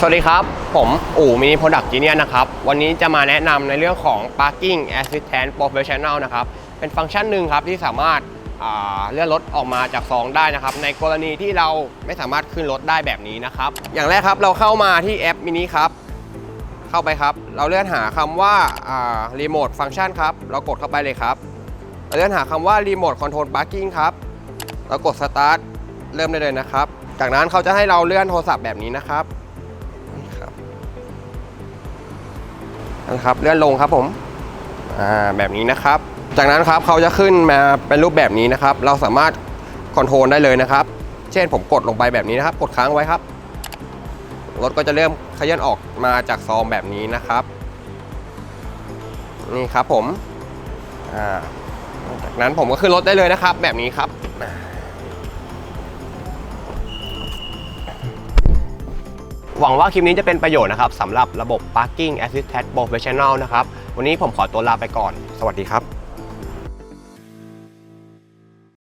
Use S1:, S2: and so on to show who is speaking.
S1: สวัสดีครับ ผมอู่มินิโปรดักต์จีเนียนะครับ วันนี้จะมาแนะนำในเรื่องของ Parking Assistant Professional นะครับ เป็นฟังก์ชันหนึ่งครับที่สามารถาเลื่อนรถออกมาจากซองได้นะครับ ในกรณีที่เราไม่สามารถขึ้นรถได้แบบนี้นะครับ อย่างแรกครับเราเข้ามาที่แอปมินิครับ เข้าไปครับ เราเลื่อนหาคำว่ารีโมทฟังก์ชันครับ เรากดเข้าไปเลยครับ เราเลื่อนหาคำว่ารีโมทคอนโทรลพาร์กิ้งครับ เรากดสตาร์ทเริ่มได้เลยนะครับ จากนั้นเขาจะให้เราเลื่อนโทรศัพท์แบบนี้นะครับ นะครับเลื่อนลงครับผมอ่าแบบนี้นะครับ จากนั้นครับเขาจะขึ้นมาเป็นรูปแบบนี้นะครับ เราสามารถคอนโทรลได้เลยนะครับ เช่นผมกดลงไปแบบนี้นะครับ กดค้างไว้ครับรถก็จะเริ่มขยันออกมาจากซองแบบนี้นะครับ นี่ครับผมจากนั้นผมก็ขึ้นรถได้เลยนะครับ แบบนี้ครับ หวังว่าคลิปนี้จะเป็นประโยชน์นะครับสำหรับระบบ Parking Assistant Professional นะครับ วันนี้ผมขอตัวลาไปก่อน สวัสดีครับ